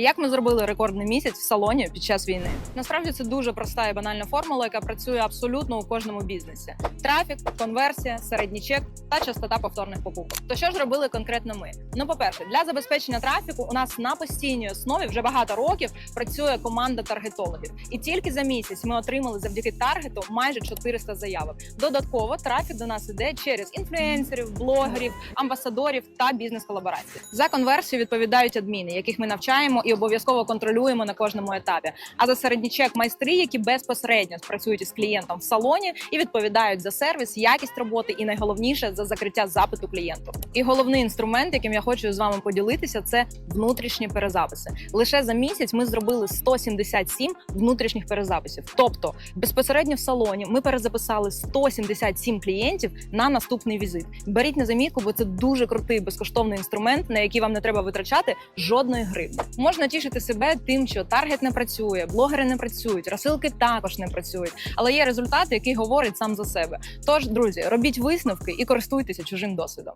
Як ми зробили рекордний місяць в салоні під час війни? Насправді це дуже проста і банальна формула, яка працює абсолютно у кожному бізнесі: трафік, конверсія, середній чек та частота повторних покупок. То що ж робили конкретно ми? Ну, по-перше, для забезпечення трафіку у нас на постійній основі вже багато років працює команда таргетологів, і тільки за місяць ми отримали завдяки таргету майже 400 заявок. Додатково трафік до нас іде через інфлюенсерів, блогерів, амбасадорів та бізнес-колаборації. За конверсію відповідають адміни, яких ми навчаємо і обов'язково контролюємо на кожному етапі. А за середній чек майстри, які безпосередньо працюють із клієнтом в салоні і відповідають за сервіс, якість роботи і найголовніше за закриття запиту клієнту. І головний інструмент, яким я хочу з вами поділитися, це внутрішні перезаписи. Лише за місяць ми зробили 177 внутрішніх перезаписів. Тобто безпосередньо в салоні ми перезаписали 177 клієнтів на наступний візит. Беріть на замітку, бо це дуже крутий безкоштовний інструмент, на який вам не треба витрачати жодної гривні. Можна тішити себе тим, що таргет не працює, блогери не працюють, розсилки також не працюють, але є результат, який говорить сам за себе. Тож, друзі, робіть висновки і користуйтеся чужим досвідом.